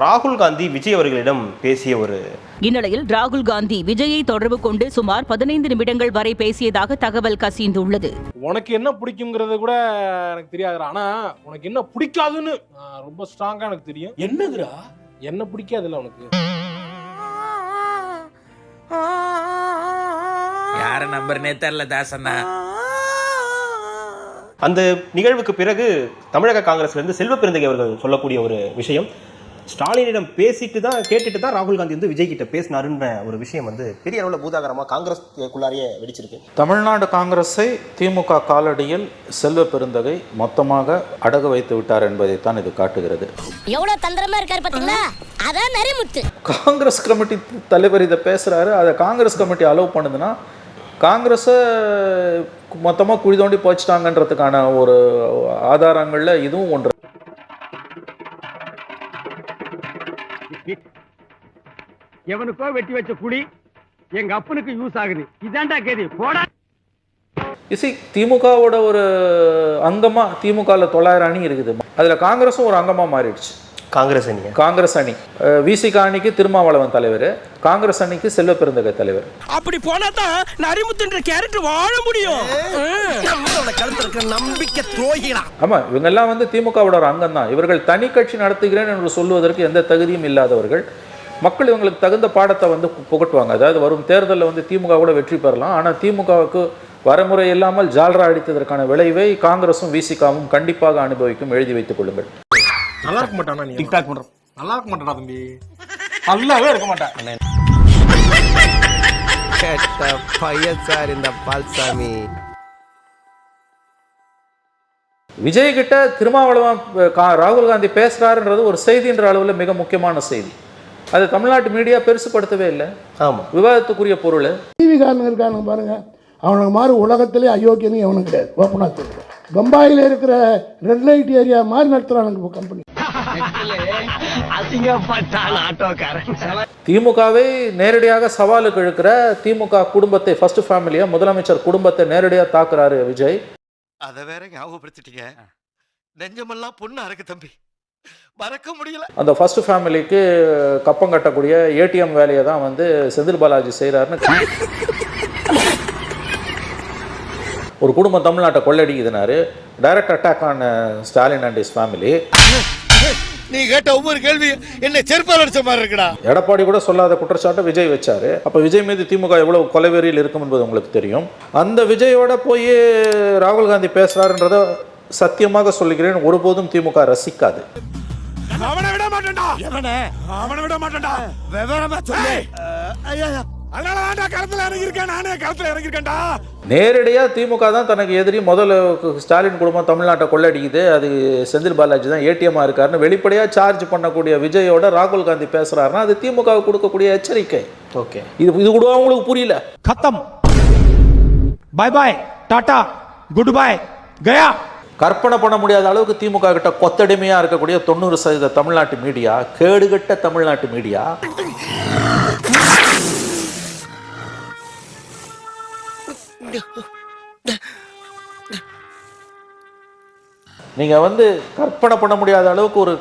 ராகுல் காந்தி விஜய் அவர்களிடம் பேசிய ஒரு இந்நிலையில் ராகுல் காந்தி விஜயை தொடர்பு கொண்டு சுமார் பதினைந்து நிமிடங்கள் வரை பேசியதாக தகவல் கசிந்துள்ளது. உனக்கு என்ன பிடிக்குங்கிறது கூட எனக்கு தெரியாதுடா. ஆனா உனக்கு என்ன பிடிக்காதுன்னு ரொம்ப ஸ்ட்ராங்கா எனக்கு தெரியும். என்னதுடா? என்ன பிடிக்காதுல்ல உனக்கு? யார நம்பர்னே தெரியல தாசண்ணா. அந்த நிகழ்வுக்கு பிறகு தமிழக காங்கிரஸ்ல இருந்து செல்வ பெருந்தகை அவர்கள் சொல்லக்கூடிய ஒரு விஷயம். ஸ்டாலினிடம் பேசிட்டு தான் கேட்டுட்டு தான் ராகுல் காந்தி வந்து விஜய் கிட்ட பேசினாருன்ற ஒரு விஷயம் வந்து பெரிய அளவில் பூதாகரமாக காங்கிரஸ்குள்ளாரியே வெடிச்சிருக்கு. தமிழ்நாடு காங்கிரஸை திமுக காலடியில் செல்வ பெருந்தகை மொத்தமாக அடகு வைத்து விட்டார் என்பதைத்தான் இது காட்டுகிறது. எவ்வளவு தந்திரமா இருக்காரு பாத்தீங்களா? அதான் நரிமுத்து. காங்கிரஸ் கமிட்டி தலைவர் இதை பேசுகிறாரு அதை காங்கிரஸ் கமிட்டி அலோவ் பண்ணுதுன்னா காங்கிரஸை மொத்தமாக குழி தோண்டி போச்சுட்டாங்கன்றதுக்கான ஒரு ஆதாரங்களில் இதுவும் ஒன்று. எவனுக்கோ வெட்டி வச்ச குழி எங்க அப்பனுக்கு யூஸ் ஆகுது. இதான்டா கேதி. போடா. இசி திமுகவோட ஒரு அங்கமாக திமுகவில் தொள்ளாயிரம் அணி இருக்குது. அதில் காங்கிரஸும் ஒரு அங்கமாக மாறிடுச்சு. காங்கிரஸ் அணியை? காங்கிரஸ் அணி. விசிக அணிக்கு திருமாவளவன் தலைவர். காங்கிரஸ் அணிக்கு செல்வ பெருந்தகை தலைவர். அப்படி போனா தான் நரிமுத்துன்ற கேரக்டர் வாழ முடியும். நம்பிக்கை துரோகிகளா ஆமாம் இவங்கெல்லாம் வந்து திமுகவோட ஒரு அங்கம் தான் இவர்கள் தனி கட்சி நடத்துகிறேன் என்று சொல்வதற்கு எந்த தகுதியும் இல்லாதவர்கள். மக்கள் இவங்களுக்கு தகுந்த பாடத்தை வந்து புகட்டுவாங்க. அதாவது வரும் தேர்தலில் வந்து திமுக கூட வெற்றி பெறலாம். ஆனால் திமுகவுக்கு வரமுறை இல்லாமல் ஜால்ரா அடித்ததற்கான விளைவை காங்கிரஸும் விசிகாவும் கண்டிப்பாக அனுபவிக்கும். எழுதி வைத்துக் கொள்ளுங்கள். நல்லா இருக்க மாட்டானா நீ? டிக்டாக் பண்ற நல்லா இருக்க மாட்டானா தம்பி. நல்லாவே இருக்க மாட்டான். கேட்ட பையன் சார் இந்த பால்சாமி. விஜய் கிட்ட திருமாவளவன் ராகுல் காந்தி பேசுறாருன்றது ஒரு செய்தின்ற அளவில் மிக முக்கியமான செய்தி. அது தமிழ்நாட்டு மீடியா பெருசுப்படுத்தவே இல்லை. ஆமாம் விவாதத்துக்குரிய பொருள். டிவிக்காரனுங்க இருக்கானுங்க பாருங்க. அவனுக்கு மாதிரி உலகத்திலே அயோக்கியனும் எவனும் கிடையாது. ஓப்பனாக சொல்லுவேன் பம்பாயில் இருக்கிற ரெட் லைட் ஏரியா மாதிரி நடத்துகிறானுங்க கம்பெனி அசிங்கப்பட்டான் ஆட்டோக்காரன். திமுகவை நேரடியாக சவாலுக்கு இழுக்கிற திமுக குடும்பத்தை ஃபர்ஸ்ட் ஃபேமிலியா முதலமைச்சர் குடும்பத்தை நேரடியாக தாக்குறாரு விஜய். அத வேற ஞாபகப்படுத்திட்டீங்க. நெஞ்சமெல்லாம் பொண்ணா இருக்கு தம்பி. மறக்க முடியல. அந்த ஃபர்ஸ்ட் ஃபேமிலிக்கு கப்பம் கட்டக்கூடிய ஏடிஎம் வேலையை தான் வந்து செந்தில் பாலாஜி செய்கிறாருன்னு ஒரு குடும்பம் தமிழ்நாட்டை கொள்ளடிக்குதுனாரு. Direct attack on Stalin and his family நீ கேட்ட ஒவ்வொரு கேள்வி என்ன செருப்பால் அடிச்ச மாதிரி இருக்குடா. எடப்பாடி கூட சொல்லாத குற்றச்சாட்டை விஜய் வச்சாரு. அப்போ விஜய் மீது திமுக எவ்வளவு கொலைவெறியில் இருக்கும் என்பது உங்களுக்கு தெரியும். அந்த விஜயோட போய் ராகுல் காந்தி பேசுறாருன்றத சத்தியமாக சொல்லுகிறேன். ஒருபோதும் திமுக ரசிக்காது. அவனை விட மாட்டேன்டா. அவனை விட மாட்டேன்டா. விவரமா சொல்லு. அதனால தான்டா களத்தில் இறங்கியிருக்கேன். நானே நேரடியாக திமுக தான் தனக்கு எதிரி. முதல்ல ஸ்டாலின் குடும்பம் தமிழ்நாட்டை கொள்ளடிக்குது. அது செந்தில் பாலாஜி தான் ஏடிஎம்மாக இருக்காருன்னு வெளிப்படையாக சார்ஜ் பண்ணக்கூடிய விஜயோட ராகுல் காந்தி பேசுறாருன்னா அது திமுகவுக்கு கொடுக்கக்கூடிய எச்சரிக்கை. ஓகே. இது இது கூட அவங்களுக்கு புரியல. கத்தம். பாய் பாய் டாட்டா குட் பாய் கயா கற்பனை பண்ண முடியாத அளவுக்கு திமுக கிட்ட கொத்தடிமையாக இருக்கக்கூடிய தொண்ணூறு சதவீத தமிழ்நாட்டு மீடியா கேடுகட்ட தமிழ்நாட்டு மீடியா நீங்க வந்து கற்பனை பண்ண முடியாத அளவுக்கு ஒரு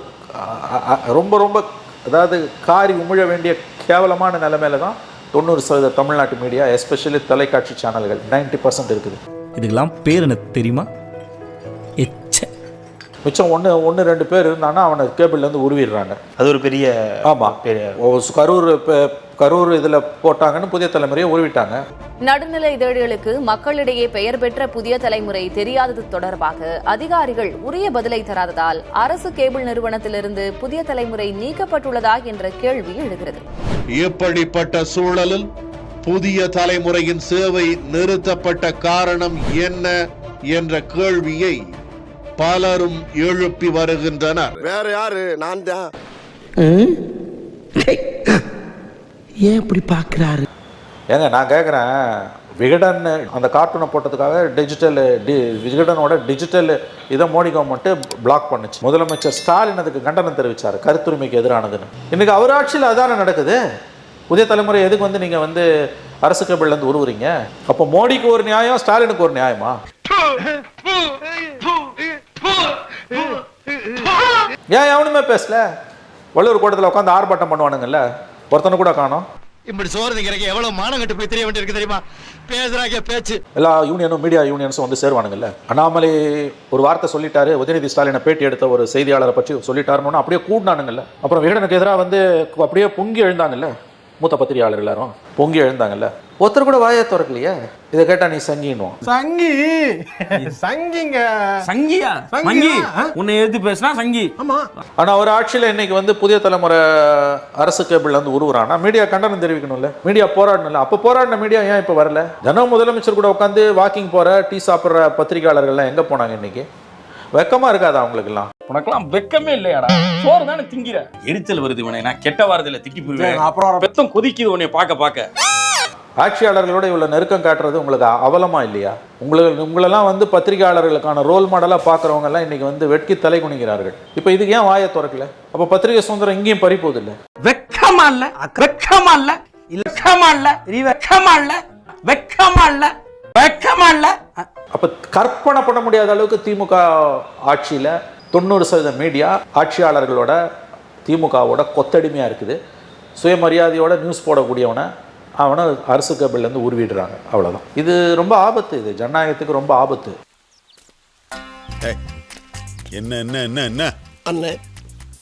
ரொம்ப ரொம்ப அதாவது காரி உமிழ வேண்டிய கேவலமான நிலைமையில தான் தொண்ணூறு சதவீத தமிழ்நாட்டு மீடியா எஸ்பெஷலி தொலைக்காட்சி சேனல்கள் 90% பர்சன்ட் இருக்குது. இதுக்கெல்லாம் பேர் எனக்கு தெரியுமா? எச்ச. மிச்சம் ஒன்று ஒன்று ரெண்டு பேர் இருந்தாங்கன்னா அவனை கேபிள்லேருந்து உருவிடுறாங்க. அது ஒரு பெரிய ஆமாம் பெரிய கரூர் ப- கரூர் இதில் போட்டாங்கன்னு புதிய தலைமுறையை உருவிட்டாங்க நடுநிலை இதழ்களுக்கு மக்களிடையே பெயர் பெற்ற புதிய தலைமுறை தெரியாதது தொடர்பாக அதிகாரிகள் உரிய பதிலை தராததால் அரசு கேபிள் நிறுவனத்திலிருந்து புதிய தலைமுறை நீக்கப்பட்டுள்ளதா என்ற கேள்வி எழுகிறது. இப்படிப்பட்ட சூழலில் புதிய தலைமுறையின் சேவை நிறுத்தப்பட்ட காரணம் என்ன என்ற கேள்வியை பலரும் எழுப்பி வருகின்றனர். வேற யாரு? நான் தான். ஏன் இப்படி பார்க்குறாரு? ஏங்க நான் கேட்குறேன் விகடன் அந்த கார்ட்டூனை போட்டதுக்காக டிஜிட்டல் டி விகடனோட டிஜிட்டல் இதை மோடி கவர்மெண்ட்டு பிளாக் பண்ணுச்சு. முதலமைச்சர் ஸ்டாலின் அதுக்கு கண்டனம் தெரிவித்தார் கருத்துரிமைக்கு எதிரானதுன்னு. இன்னைக்கு அவர் ஆட்சியில் அதானே நடக்குது? புதிய தலைமுறை எதுக்கு வந்து நீங்கள் வந்து அரசு கபிலேருந்து உருவுறீங்க? அப்போ மோடிக்கு ஒரு நியாயம் ஸ்டாலினுக்கு ஒரு நியாயமா? ஏன் எவனுமே பேசல? வள்ளுவர் கூட்டத்தில் உட்காந்து ஆர்ப்பாட்டம் பண்ணுவானுங்கல்ல? ஒருத்தனை கூட காணோம். இப்படி சோறு திங்கிறக்கு எவ்வளவு மானம் கட்டு போய் தெரிய வேண்டியிருக்கு தெரியுமா? பேசுறாங்க பேச்சு. எல்லா யூனியனும் மீடியா யூனியன்ஸும் வந்து சேருவானுங்கல்ல. அண்ணாமலை ஒரு வார்த்தை சொல்லிட்டாரு உதயநிதி ஸ்டாலினை பேட்டி எடுத்த ஒரு செய்தியாளரை பற்றி சொல்லிட்டாருன்னு அப்படியே கூடினானுங்கல்ல. அப்புறம் விகடனுக்கு எதிராக வந்து அப்படியே பொங்கி எழுந்தாங்கல்ல. மூத்த பத்திரிகையாளர் எல்லாரும் பொங்கி எழுந்தாங்கல்ல? ஒருத்தர் கூட வாயை திறக்கலையே. இதை கேட்டா நீ சங்கின்னுவோம் சங்கி. சங்கிங்க. சங்கியா? சங்கி உன்னை எதிர்த்து பேசினா சங்கி. ஆமா. ஆனா ஒரு ஆட்சியில இன்னைக்கு வந்து புதிய தலைமுறை அரசு கேபிள்ல வந்து உருவுறான்னா மீடியா கண்டனம் தெரிவிக்கணும்ல. மீடியா போராடணும்ல. அப்ப போராடின மீடியா ஏன் இப்ப வரல? தினம் முதலமைச்சர் கூட உட்காந்து வாக்கிங் போற டீ சாப்பிடுற பத்திரிகையாளர்கள்லாம் எங்க போனாங்க இன்னைக்கு? வெக்கமா இருக்காதா அவங்களுக்கெல்லாம்? உனக்கெல்லாம் வெக்கமே இல்லையாடா? சோறு தானே திங்கிற? எரிச்சல் வருது இவனை. நான் கெட்ட வாரத்துல திட்டி போயிருவேன் அப்புறம் பெத்தம் கொதிக்குது உன்னை பார்க்க பார்க்க. ஆட்சியாளர்களோட இவ்வளவு நெருக்கம் காட்டுறது உங்களுக்கு அவலமா இல்லையா? உங்களுக்கு உங்களெல்லாம் வந்து பத்திரிகையாளர்களுக்கான ரோல் மாடலா பாக்குறவங்க எல்லாம் இன்னைக்கு வந்து வெட்கி தலை குனிகிறார்கள். இப்ப இதுக்கு ஏன் வாயை திறக்கல? அப்ப பத்திரிகை சுதந்திரம் இங்கேயும் பறி போகுது இல்ல? வெக்கமா இல்ல? வெக்கமா இல்ல? இல்ல வெக்கமா இல்ல? வெக்கமா இல்ல? வெக்கமா இல்ல? வெக்கமா இல்ல? அப்ப கற்பனை பண்ண முடியாத அளவுக்கு திமுக ஆட்சியில தொண்ணூறு சதவீத மீடியா ஆட்சியாளர்களோட திமுகவோட கொத்தடிமையா இருக்குது. சுயமரியாதையோட நியூஸ் போடக்கூடியவனை அவனை அரசு கேபிள்ல இருந்து உருவிடுறாங்க அவ்வளவுதான். இது ரொம்ப ஆபத்து. இது ஜனநாயகத்துக்கு ரொம்ப ஆபத்து. என்ன என்ன என்ன என்ன? அண்ணே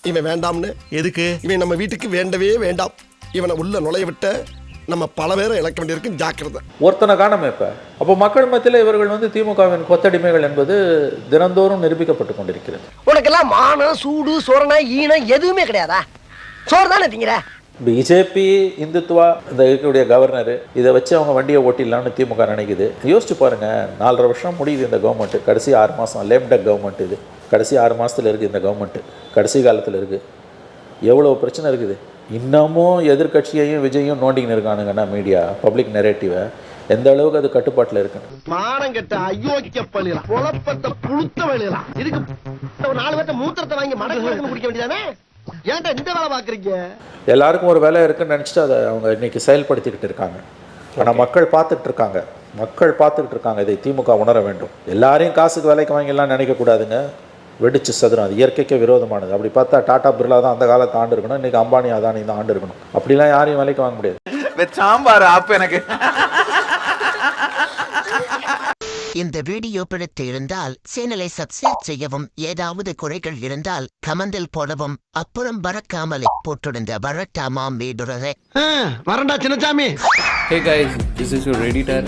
இவன் வேண்டாம்னு. எதுக்கு? இவன் நம்ம வீட்டுக்கு வேண்டவே வேண்டாம். இவனை உள்ள நுழைய விட்ட நம்ம பல பேரை இழக்க வேண்டியிருக்கும் ஜாக்கிரதை. ஒருத்தனை காணாம இப்ப. அப்போ மக்கள் மத்தியில் இவர்கள் வந்து திமுகவின் கொத்தடிமைகள் என்பது தினந்தோறும் நிரூபிக்கப்பட்டு கொண்டிருக்கிறது. உனக்கெல்லாம் மானம் சூடு சோரணா ஈனம் எதுவுமே கிடையாதா? சோறு தானே திங்கிற பிஜேபி இந்துத்துவா இந்த இருக்கக்கூடிய கவர்னர் இதை வச்சு அவங்க வண்டியை ஓட்டிடலாம்னு திமுக நினைக்குது. யோசிச்சு பாருங்க நாலரை வருஷம் முடியுது இந்த கவர்மெண்ட் கடைசி ஆறு மாதம் லேம்டெக் கவர்மெண்ட் இது. கடைசி ஆறு மாசத்துல இருக்குது இந்த கவர்மெண்ட் கடைசி காலத்தில் இருக்குது எவ்வளோ பிரச்சனை இருக்குது? இன்னமும் எதிர்க்கட்சியையும் விஜயும் நோண்டின்னு இருக்கானுங்கன்னா மீடியா பப்ளிக் நெரேட்டிவை எந்த அளவுக்கு அது கட்டுப்பாட்டில் இருக்குன்னு மானம் கெட்ட அயோக்கிய பள்ளிலாம் குழப்பத்தை புழுத்த வழியலாம் இதுக்கு ஒரு நாலு பேர்த்த மூத்திரத்தை வாங்கி மடக்கு குடிக்க வேண்டியதானே? ஏன்டா இந்த வேலை பாக்குறீங்க? எல்லாருக்கும் ஒரு வேலை இருக்குன்னு நினச்சிட்டு அதை அவங்க இன்னைக்கு செயல்படுத்திக்கிட்டு இருக்காங்க. ஆனால் மக்கள் பார்த்துட்டு இருக்காங்க. மக்கள் பார்த்துக்கிட்டு இருக்காங்க. இதை திமுக உணர வேண்டும். எல்லாரையும் காசுக்கு வேலைக்கு வாங்கிலாம் நினைக்கக்கூடாதுங்க. வெடிச்சு சதுரம். அது இயற்கைக்கு விரோதமானது. அப்படி பார்த்தா டாடா பிர்லா தான் அந்த காலத்தை ஆண்டு இருக்கணும். இன்னைக்கு அம்பானி அதானி தான் ஆண்டு இருக்கணும். அப்படிலாம் யாரையும் வேலைக்கு வாங்க முடியாது. சாம்பார் ஆப்பு எனக்கு. இந்த வீடியோ பிடித்து இருந்தால் சேனலை சப்ஸ்கிரைப் செய்யவும் ஏதாவது குறைகள் இருந்தால் கமெண்டில் போடவும் அப்புறம் பறக்காமலே போட்டிருந்த வரட்டாமாம் வீடுறதை வரண்டா Chinnasamy hey guys this is your editor